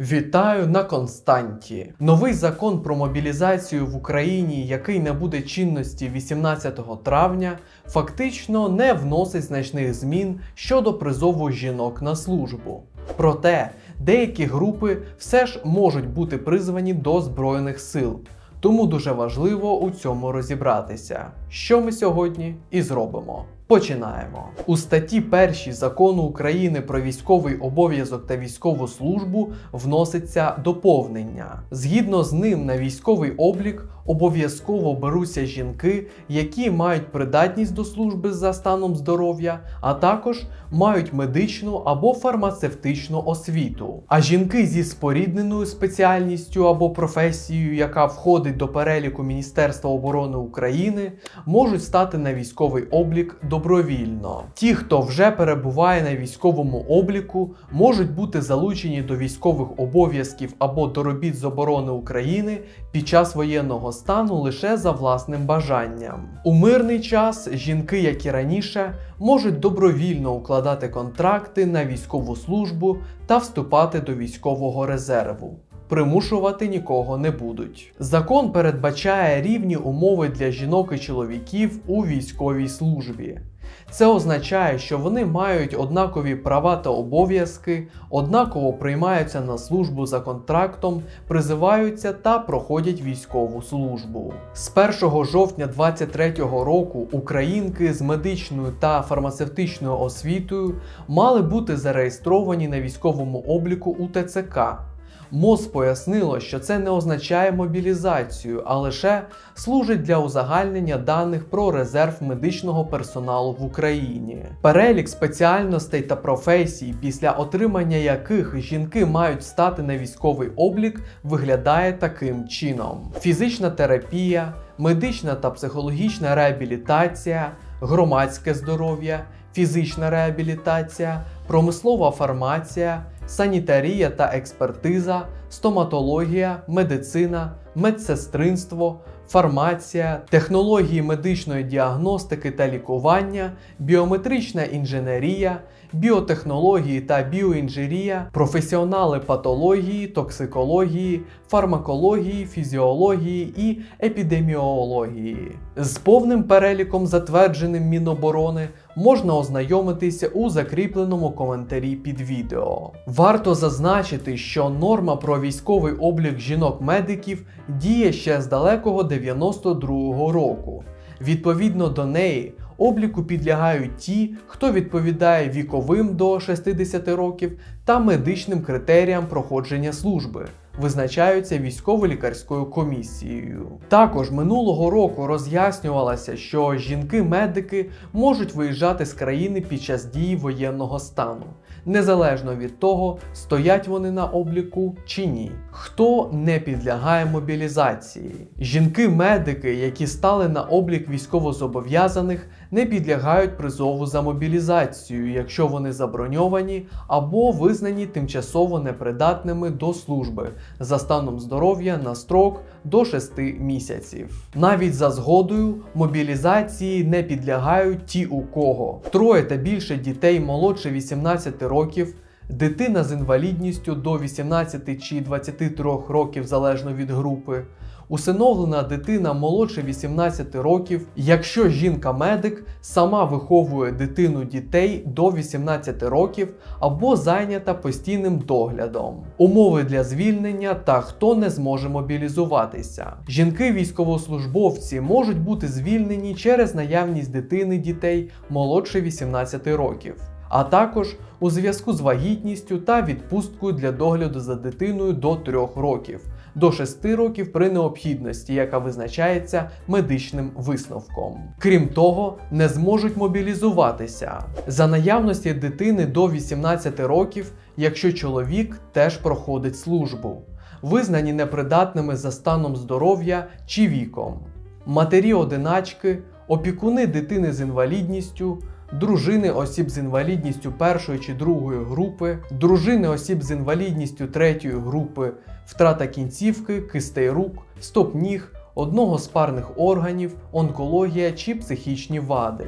Вітаю на Константі. Новий закон про мобілізацію в Україні, який набуде чинності 18 травня, фактично не вносить значних змін щодо призову жінок на службу. Проте деякі групи все ж можуть бути призвані до Збройних сил. Тому дуже важливо у цьому розібратися, що ми сьогодні і зробимо. Починаємо. У статті 1 закону України про військовий обов'язок та військову службу вноситься доповнення. Згідно з ним на військовий облік обов'язково беруться жінки, які мають придатність до служби за станом здоров'я, а також мають медичну або фармацевтичну освіту. А жінки зі спорідненою спеціальністю або професією, яка входить до переліку Міністерства оборони України, можуть стати на військовий облік добровільно. Ті, хто вже перебуває на військовому обліку, можуть бути залучені до військових обов'язків або до робіт з оборони України під час воєнного стану лише за власним бажанням. У мирний час жінки, як і раніше, можуть добровільно укладати контракти на військову службу та вступати до військового резерву. Примушувати нікого не будуть. Закон передбачає рівні умови для жінок і чоловіків у військовій службі. Це означає, що вони мають однакові права та обов'язки, однаково приймаються на службу за контрактом, призиваються та проходять військову службу. З 1 жовтня 2023 року українки з медичною та фармацевтичною освітою мали бути зареєстровані на військовому обліку у ТЦК. МОЗ пояснило, що це не означає мобілізацію, а лише служить для узагальнення даних про резерв медичного персоналу в Україні. Перелік спеціальностей та професій, після отримання яких жінки мають стати на військовий облік, виглядає таким чином: фізична терапія, медична та психологічна реабілітація, громадське здоров'я, фізична реабілітація, промислова фармація санітарія та експертиза, стоматологія, медицина, медсестринство, фармація, технології медичної діагностики та лікування, біометрична інженерія, біотехнології та біоінженерія, професіонали патології, токсикології, фармакології, фізіології і епідеміології. З повним переліком, затвердженим Міноборони, можна ознайомитися у закріпленому коментарі під відео. Варто зазначити, що норма про військовий облік жінок-медиків діє ще з далекого 92-го року. Відповідно до неї, обліку підлягають ті, хто відповідає віковим до 60 років та медичним критеріям проходження служби. Визначаються військово-лікарською комісією. Також минулого року роз'яснювалося, що жінки-медики можуть виїжджати з країни під час дії воєнного стану, незалежно від того, стоять вони на обліку чи ні. Хто не підлягає мобілізації? Жінки-медики, які стали на облік військовозобов'язаних, не підлягають призову за мобілізацію, якщо вони заброньовані або визнані тимчасово непридатними до служби за станом здоров'я на строк до 6 місяців. Навіть за згодою мобілізації не підлягають ті, у кого троє та більше дітей молодше 18 років. Дитина з інвалідністю до 18 чи 23 років залежно від групи, усиновлена дитина молодше 18 років, якщо жінка-медик сама виховує дитину дітей до 18 років або зайнята постійним доглядом, умови для звільнення та хто не зможе мобілізуватися. Жінки-військовослужбовці можуть бути звільнені через наявність дитини дітей молодше 18 років. А також у зв'язку з вагітністю та відпусткою для догляду за дитиною до 3 років, до 6 років при необхідності, яка визначається медичним висновком. Крім того, не зможуть мобілізуватися. За наявності дитини до 18 років, якщо чоловік теж проходить службу, визнані непридатними за станом здоров'я чи віком, матері-одиначки, опікуни дитини з інвалідністю дружини осіб з інвалідністю першої чи другої групи, дружини осіб з інвалідністю третьої групи, втрата кінцівки, кистей рук, стоп ніг, одного з парних органів, онкологія чи психічні вади.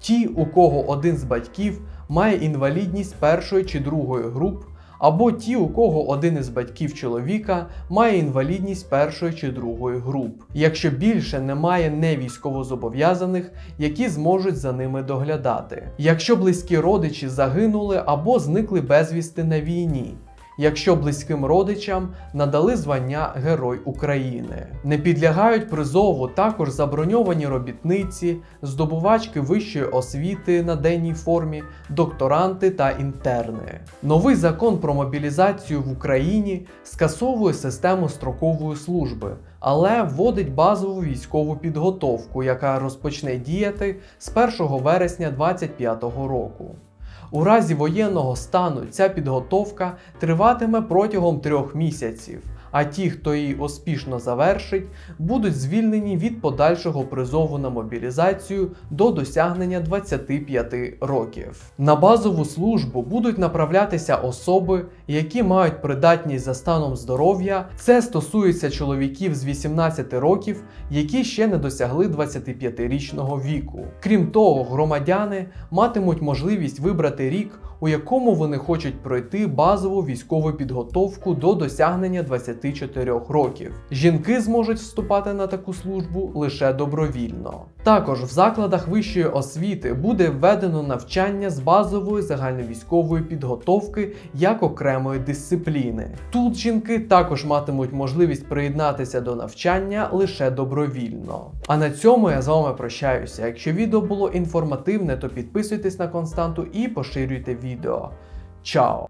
Ті, у кого один з батьків має інвалідність першої чи другої груп, або ті, у кого один із батьків чоловіка має інвалідність першої чи другої груп, якщо більше немає невійськовозобов'язаних, які зможуть за ними доглядати, якщо близькі родичі загинули або зникли безвісти на війні. Якщо близьким родичам надали звання Герой України, не підлягають призову також заброньовані робітниці, здобувачки вищої освіти на денній формі, докторанти та інтерни. Новий закон про мобілізацію в Україні скасовує систему строкової служби, але вводить базову військову підготовку, яка розпочне діяти з 1 вересня 2025 року. У разі воєнного стану ця підготовка триватиме протягом трьох місяців, а ті, хто її успішно завершить, будуть звільнені від подальшого призову на мобілізацію до досягнення 25 років. На базову службу будуть направлятися особи, які мають придатність за станом здоров'я. Це стосується чоловіків з 18 років, які ще не досягли 25-річного віку. Крім того, громадяни матимуть можливість вибрати рік, у якому вони хочуть пройти базову військову підготовку до досягнення 24 років. Жінки зможуть вступати на таку службу лише добровільно. Також в закладах вищої освіти буде введено навчання з базової загальновійськової підготовки як окремої дисципліни. Тут жінки також матимуть можливість приєднатися до навчання лише добровільно. А на цьому я з вами прощаюся. Якщо відео було інформативне, то підписуйтесь на константу і поширюйте відео. Чао!